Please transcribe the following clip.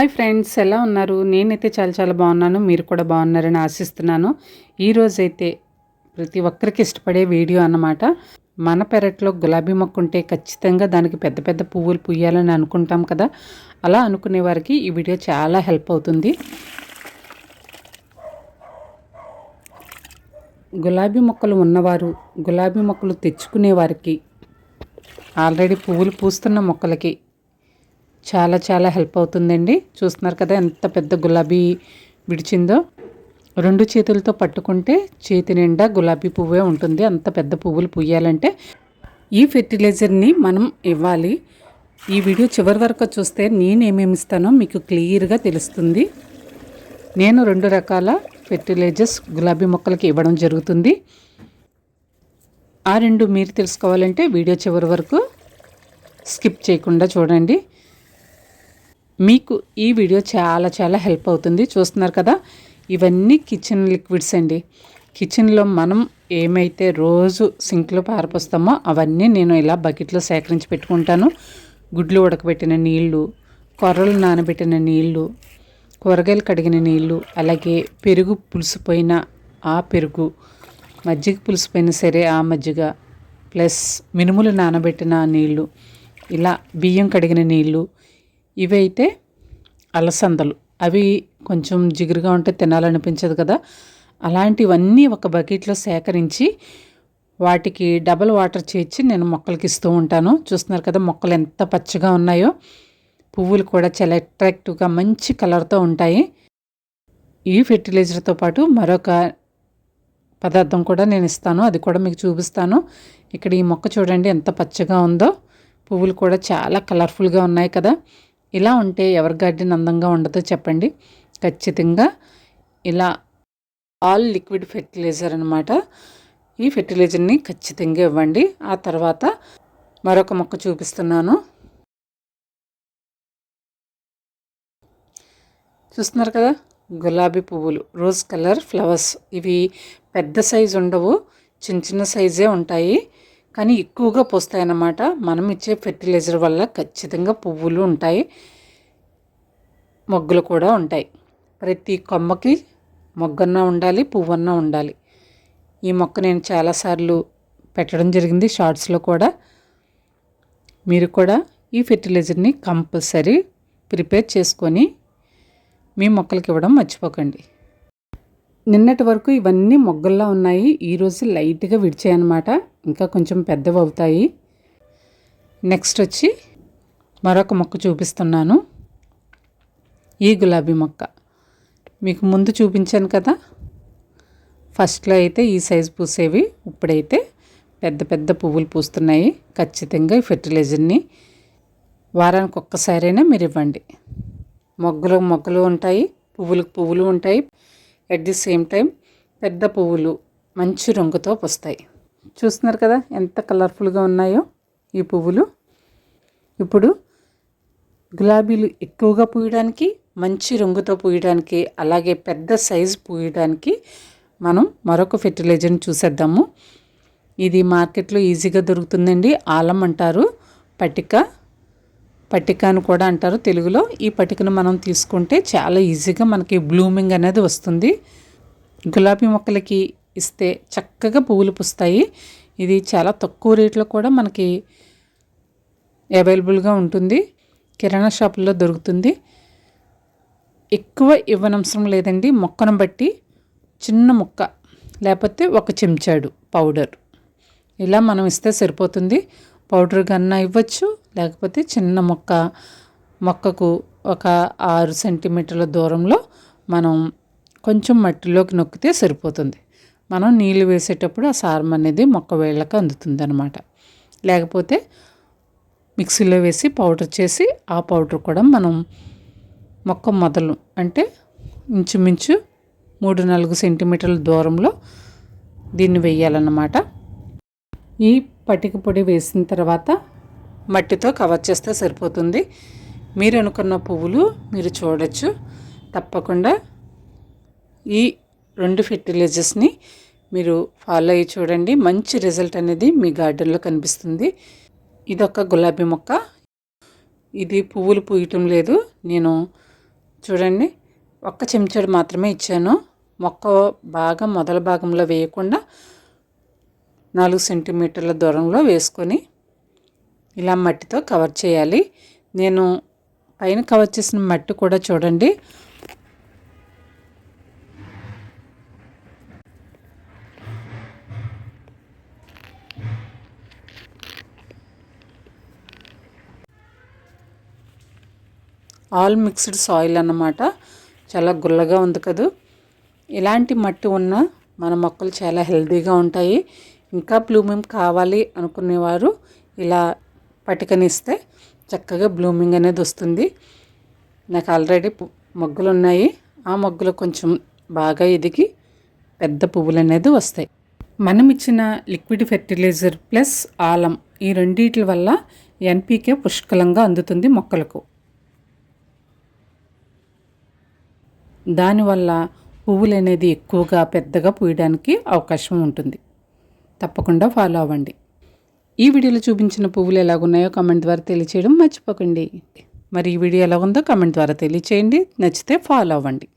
Hi friends ఎలా ఉన్నారు? నేనైతే చాలా చాలా బాగున్నాను. మీరు కూడా బాగున్నారని ఆశిస్తున్నాను. ఈరోజైతే ప్రతి ఒక్కరికి ఇష్టపడే వీడియో అన్నమాట. మన పెరట్లో గులాబీ మొక్క ఉంటే ఖచ్చితంగా దానికి పెద్ద పెద్ద పువ్వులు పుయ్యాలని అనుకుంటాం కదా. అలా అనుకునే వారికి ఈ వీడియో చాలా హెల్ప్ అవుతుంది. గులాబీ మొక్కలు ఉన్నవారు గులాబీ మొక్కలు తెచ్చుకునే వారికి ఆల్రెడీ పువ్వులు పూస్తున్న మొక్కలకి చాలా చాలా హెల్ప్ అవుతుందండి. చూస్తున్నారు కదా ఎంత పెద్ద గులాబీ విడిచిందో. రెండు చేతులతో పట్టుకుంటే చేతి నిండా గులాబీ పువ్వే ఉంటుంది. అంత పెద్ద పువ్వులు పుయ్యాలంటే ఈ ఫెర్టిలైజర్ని మనం ఇవ్వాలి. ఈ వీడియో చివరి వరకు చూస్తే నేను ఏమేమి ఇస్తానో మీకు క్లియర్గా తెలుస్తుంది. నేను రెండు రకాల ఫెర్టిలైజర్స్ గులాబీ మొక్కలకి ఇవ్వడం జరుగుతుంది. ఆ రెండు మీరు తెలుసుకోవాలంటే వీడియో చివరి వరకు స్కిప్ చేయకుండా చూడండి. మీకు ఈ వీడియో చాలా చాలా హెల్ప్ అవుతుంది. చూస్తున్నారు కదా ఇవన్నీ కిచెన్ లిక్విడ్స్ అండి. కిచెన్లో మనం ఏమైతే రోజు సింక్లో పారపోస్తామో అవన్నీ నేను ఇలా బకెట్లో సేకరించి పెట్టుకుంటాను. గుడ్లు ఉడకబెట్టిన నీళ్ళు కొర్రలు నానబెట్టిన నీళ్ళు కూరగాయలు కడిగిన నీళ్ళు అలాగే పెరుగు పులిసిపోయిన ఆ పెరుగు మజ్జిగ పులిసిపోయిన సరే ఆ మజ్జిగ ప్లస్ మినుములు నానబెట్టిన నీళ్ళు ఇలా బియ్యం కడిగిన నీళ్ళు ఇవైతే అలసందలు. అవి కొంచెం జిగురుగా ఉంటే తినాలనిపించదు కదా. అలాంటివన్నీ ఒక బకెట్లో సేకరించి వాటికి డబల్ వాటర్ చేర్చి నేను మొక్కలకి ఇస్తూ ఉంటాను. చూస్తున్నారు కదా మొక్కలు ఎంత పచ్చగా ఉన్నాయో. పువ్వులు కూడా చాలా అట్రాక్టివ్గా మంచి కలర్తో ఉంటాయి. ఈ ఫెర్టిలైజర్తో పాటు మరొక పదార్థం కూడా నేను ఇస్తాను. అది కూడా మీకు చూపిస్తాను. ఇక్కడ ఈ మొక్క చూడండి ఎంత పచ్చగా ఉందో. పువ్వులు కూడా చాలా కలర్ఫుల్గా ఉన్నాయి కదా. ఇలా ఉంటే ఎవరి గార్డెన్ అందంగా ఉండదో చెప్పండి. ఖచ్చితంగా ఇలా ఆల్ లిక్విడ్ ఫెర్టిలైజర్ అనమాట ఈ ఫెర్టిలైజర్ని ఖచ్చితంగా ఇవ్వండి. ఆ తర్వాత మరొక మొక్క చూపిస్తున్నాను. చూస్తున్నారు కదా? గులాబీ పువ్వులు రోజ్ కలర్ ఫ్లవర్స్. ఇవి పెద్ద సైజు ఉండవు చిన్న చిన్న సైజే ఉంటాయి. కానీ ఎక్కువగా పోస్తాయి అన్నమాట మనం ఇచ్చే ఫెర్టిలైజర్ వల్ల ఖచ్చితంగా పువ్వులు ఉంటాయి. మొగ్గులు కూడా ఉంటాయి. ప్రతి కొమ్మకి మొగ్గన్న ఉండాలి పువ్వన్న ఉండాలి. ఈ మొక్క నేను చాలాసార్లు పెట్టడం జరిగింది షార్ట్స్లో కూడా. మీరు కూడా ఈ ఫెర్టిలైజర్ని కంపల్సరీ ప్రిపేర్ చేసుకొని మీ మొక్కలకి ఇవ్వడం మర్చిపోకండి. నిన్నటి వరకు ఇవన్నీ మొగ్గల్లా ఉన్నాయి. ఈరోజు లైట్గా విడిచాయన్నమాట. ఇంకా కొంచెం పెద్దవి అవుతాయి. నెక్స్ట్ వచ్చి మరొక మొక్క చూపిస్తున్నాను. ఈ గులాబీ మొక్క. మీకు ముందు చూపించాను కదా. ఫస్ట్లో అయితే ఈ సైజు పూసేవి ఇప్పుడైతే పెద్ద పెద్ద పువ్వులు పూస్తున్నాయి. ఖచ్చితంగా ఈ ఫెర్టిలైజర్ని వారానికి ఒక్కసారైనా మీరు ఇవ్వండి. మొగ్గలు మొగ్గలు ఉంటాయి. పువ్వులకు పువ్వులు ఉంటాయి. అట్ ది సేమ్ టైం పెద్ద పువ్వులు మంచి రంగుతో వస్తాయి చూస్తున్నారు కదా ఎంత కలర్ఫుల్గా ఉన్నాయో ఈ పువ్వులు. ఇప్పుడు గులాబీలు ఎక్కువగా పూయడానికి మంచి రంగుతో పూయడానికి అలాగే పెద్ద సైజు పూయడానికి మనం మరొక ఫెర్టిలైజర్ని చూసేద్దాము. ఇది మార్కెట్లో ఈజీగా దొరుకుతుందండి. ఆలం అంటారు. పట్టిక పట్టిక అని కూడా అంటారు తెలుగులో. ఈ పట్టికను మనం తీసుకుంటే చాలా ఈజీగా మనకి బ్లూమింగ్ అనేది వస్తుంది. గులాబీ మొక్కలకి ఇస్తే చక్కగా పువ్వులు పుస్తాయి. ఇది చాలా తక్కువ రేట్లో కూడా మనకి అవైలబుల్గా ఉంటుంది. కిరాణా షాపుల్లో దొరుకుతుంది. ఎక్కువ ఇవ్వనవసరం లేదండి. మొక్కను బట్టి చిన్న ముక్క లేకపోతే ఒక చెంచాడు పౌడర్. ఇలా మనం ఇస్తే సరిపోతుంది. పౌడర్ కన్నా ఇవ్వచ్చు. లేకపోతే చిన్న మొక్క మొక్కకు ఒక ఆరు సెంటీమీటర్ల దూరంలో మనం కొంచెం మట్టిలోకి నొక్కితే సరిపోతుంది. మనం నీళ్ళు వేసేటప్పుడు ఆ సారం అనేది మొక్క వేళ్ళకి అందుతుంది అనమాట లేకపోతే మిక్సీలో వేసి పౌడర్ చేసి ఆ పౌడర్ కూడా మనం మొక్క మొదలు అంటే ఇంచుమించు మూడు నాలుగు సెంటీమీటర్ల దూరంలో దీన్ని వేయాలన్నమాట. ఈ పటిక పొడి వేసిన తర్వాత మట్టితో కవర్ చేస్తే సరిపోతుంది. మీరు అనుకున్న పువ్వులు మీరు చూడొచ్చు. తప్పకుండా ఈ రెండు ఫెర్టిలైజర్స్ని మీరు ఫాలో అయ్యి చూడండి. మంచి రిజల్ట్ అనేది మీ గార్డెన్లో కనిపిస్తుంది. ఇదొక గులాబీ మొక్క. ఇది పువ్వులు పూయటం లేదు. నేను చూడండి ఒక్క చెంచాడు మాత్రమే ఇచ్చాను. మొక్క బాగా మొదల భాగంలో వేయకుండా నాలుగు సెంటీమీటర్ల దూరంలో వేసుకొని ఇలా మట్టితో కవర్ చేయాలి. నేను పైన కవర్ చేసిన మట్టి కూడా చూడండి. ఆల్ మిక్స్డ్ సాయిల్ అన్నమాట. చాలా గుల్లగా ఉంది కదూ. ఇలాంటి మట్టి ఉన్న మన మొక్కలు చాలా హెల్దీగా ఉంటాయి. ఇంకా బ్లూమింగ్ కావాలి అనుకునేవారు. ఇలా పటికనిస్తే చక్కగా బ్లూమింగ్ అనేది వస్తుంది. నాకు ఆల్రెడీ మొగ్గులు ఉన్నాయి ఆ మొగ్గులు కొంచెం బాగా ఎదిగి పెద్ద పువ్వులు అనేది వస్తాయి. మనం ఇచ్చిన లిక్విడ్ ఫెర్టిలైజర్ ప్లస్ ఆలం ఈ రెండింటి వల్ల ఎన్పీకే పుష్కలంగా అందుతుంది మొక్కలకు. దానివల్ల పువ్వులు అనేది ఎక్కువగా పెద్దగా పూయడానికి అవకాశం ఉంటుంది. తప్పకుండా ఫాలో అవ్వండి. ఈ వీడియోలో చూపించిన పువ్వులు ఎలాగున్నాయో కామెంట్ ద్వారా తెలియచేయడం మర్చిపోకండి. మరి ఈ వీడియో ఎలా ఉందో కామెంట్ ద్వారా తెలియచేయండి. నచ్చితే ఫాలో అవ్వండి.